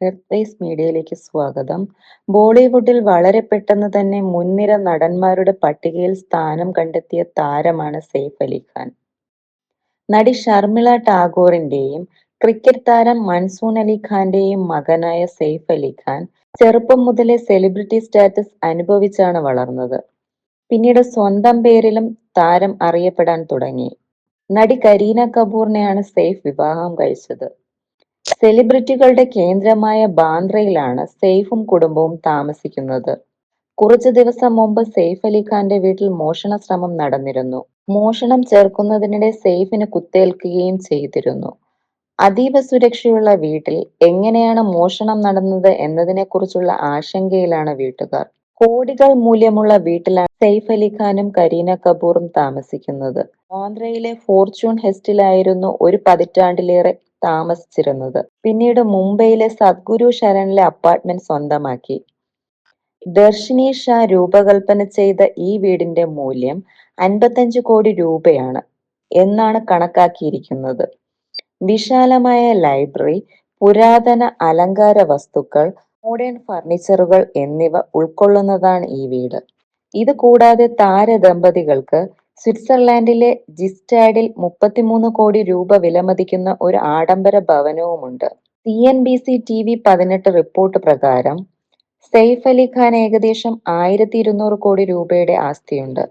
എർത്തൈസ് മീഡിയയിലേക്ക് സ്വാഗതം. ബോളിവുഡിൽ വളരെ പെട്ടെന്ന് തന്നെ മുൻനിര നടന്മാരുടെ പട്ടികയിൽ സ്ഥാനം കണ്ടെത്തിയ താരമാണ് സെയ്ഫ് അലിഖാൻ നടി ഷർമിള ടാഗോറിന്റെയും ക്രിക്കറ്റ് താരം മൻസൂൺ അലിഖാന്റെയും മകനായ സെയ്ഫ് അലിഖാൻ ചെറുപ്പം മുതലേ സെലിബ്രിറ്റി സ്റ്റാറ്റസ് അനുഭവിച്ചാണ് വളർന്നത്. പിന്നീട് സ്വന്തം പേരിലും താരം അറിയപ്പെടാൻ തുടങ്ങി. നടി കരീന കപൂറിനെയാണ് സെയ്ഫ് വിവാഹം കഴിച്ചത്. സെലിബ്രിറ്റികളുടെ കേന്ദ്രമായ ബാന്ദ്രയിലാണ് സെയ്ഫും കുടുംബവും താമസിക്കുന്നത്. കുറച്ചു ദിവസം മുമ്പ് സെയ്ഫ് അലി ഖാന്റെ വീട്ടിൽ മോഷണ ശ്രമം നടന്നിരുന്നു. മോഷണം ചേർക്കുന്നതിനിടെ സെയ്ഫിന് കുത്തേൽക്കുകയും ചെയ്തിരുന്നു. അതീവ സുരക്ഷയുള്ള വീട്ടിൽ എങ്ങനെയാണ് മോഷണം നടന്നത് എന്നതിനെക്കുറിച്ചുള്ള ആശങ്കയിലാണ് വീട്ടുകാർ. കോടികൾ മൂല്യമുള്ള വീട്ടിലാണ് സെയ്ഫ് അലി ഖാനും കരീന കപൂറും താമസിക്കുന്നത്. ബാന്ദ്രയിലെ ഫോർച്യൂൺ ഹെസ്റ്റിലായിരുന്നു ഒരു പതിറ്റാണ്ടിലേറെ താമസിച്ചിരുന്നത്. പിന്നീട് മുംബൈയിലെ സദ്ഗുരു ശരണിലെ അപ്പാർട്ട്മെന്റ് സ്വന്തമാക്കി. ദർശിനി ഷാ രൂപകൽപ്പന ചെയ്ത ഈ വീടിന്റെ മൂല്യം അൻപത്തഞ്ച് കോടി രൂപയാണ് എന്നാണ് കണക്കാക്കിയിരിക്കുന്നത്. വിശാലമായ ലൈബ്രറി പുരാതന അലങ്കാര വസ്തുക്കൾ മോഡേൺ ഫർണിച്ചറുകൾ എന്നിവ ഉൾക്കൊള്ളുന്നതാണ് ഈ വീട്. ഇത് കൂടാതെ താരദമ്പതികൾക്ക് സ്വിറ്റ്സർലാൻഡിലെ ജിസ്റ്റാഡിൽ മുപ്പത്തിമൂന്ന് കോടി രൂപ വിലമതിക്കുന്ന ഒരു ആഡംബര ഭവനവുമുണ്ട്. C N B C T V പതിനെട്ട് റിപ്പോർട്ട് പ്രകാരം സെയ്ഫ് അലി ഖാൻ ഏകദേശം ആയിരത്തി ഇരുന്നൂറ് കോടി രൂപയുടെ ആസ്തിയുണ്ട്.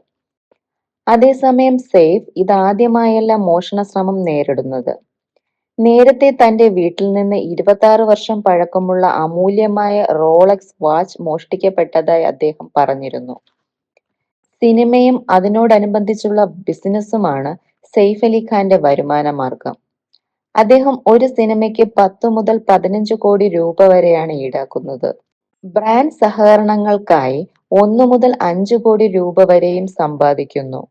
അതേസമയം സെയ്ഫ് ഇതാദ്യമായല്ല മോഷണ ശ്രമം നേരിടുന്നത്. നേരത്തെ തന്റെ വീട്ടിൽ നിന്ന് ഇരുപത്തി വർഷം പഴക്കമുള്ള അമൂല്യമായ റോളക്സ് വാച്ച് മോഷ്ടിക്കപ്പെട്ടതായി അദ്ദേഹം പറഞ്ഞിരുന്നു. സിനിമയും അതിനോടനുബന്ധിച്ചുള്ള ബിസിനസ്സുമാണ് സെയ്ഫ് അലി ഖാന്റെ വരുമാന മാർഗം അദ്ദേഹം ഒരു സിനിമയ്ക്ക് പത്ത് മുതൽ പതിനഞ്ച് കോടി രൂപ വരെയാണ് ഈടാക്കുന്നത്. ബ്രാൻഡ് സഹകരണങ്ങൾക്കായി ഒന്നു മുതൽ അഞ്ചു കോടി രൂപ വരെയും സമ്പാദിക്കുന്നു.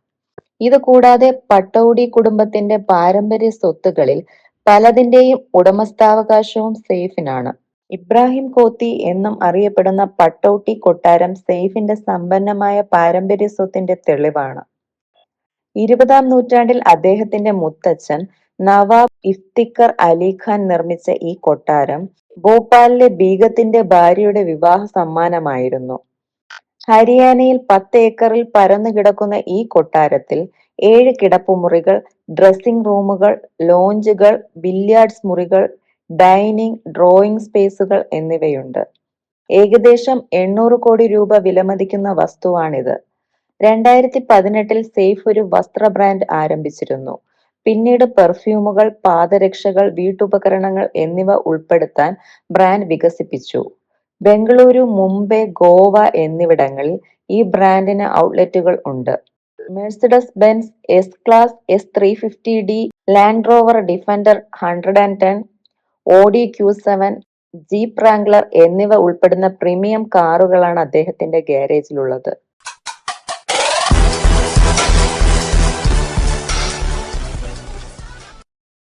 ഇത് കൂടാതെ പട്ടൗഡി കുടുംബത്തിന്റെ പാരമ്പര്യ സ്വത്തുകളിൽ പലതിന്റെയും ഉടമസ്ഥാവകാശവും സെയ്ഫിനാണ്. ഇബ്രാഹിം കോത്തി എന്നും അറിയപ്പെടുന്ന പട്ടൗട്ടി കൊട്ടാരം സെയ്ഫിന്റെ സമ്പന്നമായ പാരമ്പര്യ സ്വത്തിന്റെ തെളിവാണ്. ഇരുപതാം നൂറ്റാണ്ടിൽ അദ്ദേഹത്തിന്റെ മുത്തച്ഛൻ നവാബ് ഇഫ്തിക്കർ അലി ഖാൻ നിർമ്മിച്ച ഈ കൊട്ടാരം ഭോപ്പാലിലെ ബീഗത്തിന്റെ ഭാര്യയുടെ വിവാഹ സമ്മാനമായിരുന്നു. ഹരിയാനയിൽ പത്ത് ഏക്കറിൽ പരന്നു കിടക്കുന്ന ഈ കൊട്ടാരത്തിൽ ഏഴ് കിടപ്പുമുറികൾ ഡ്രസ്സിംഗ് റൂമുകൾ ലോഞ്ചുകൾ ബില്യാർഡ്സ് മുറികൾ ഡൈനിങ് ഡ്രോയിങ് സ്പേസുകൾ എന്നിവയുണ്ട്. ഏകദേശം എണ്ണൂറ് കോടി രൂപ വിലമതിക്കുന്ന വസ്തുവാണിത്. രണ്ടായിരത്തി പതിനെട്ടിൽ സേഫ് ഒരു വസ്ത്ര ബ്രാൻഡ് ആരംഭിച്ചിരുന്നു. പിന്നീട് പെർഫ്യൂമുകൾ പാദരക്ഷകൾ വീട്ടുപകരണങ്ങൾ എന്നിവ ഉൾപ്പെടുത്താൻ ബ്രാൻഡ് വികസിപ്പിച്ചു. ബംഗളൂരു മുംബൈ ഗോവ എന്നിവിടങ്ങളിൽ ഈ ബ്രാൻഡിന് ഔട്ട്ലെറ്റുകൾ ഉണ്ട്. Mercedes Benz S class S three fifty D Land Rover Defender hundred and ten Audi Q seven Jeep Wrangler എന്നിവ ഉൾപ്പെടുന്ന പ്രീമിയം കാറുകളാണ് അദ്ദേഹത്തിന്റെ ഗ്യാരേജിലുള്ളത്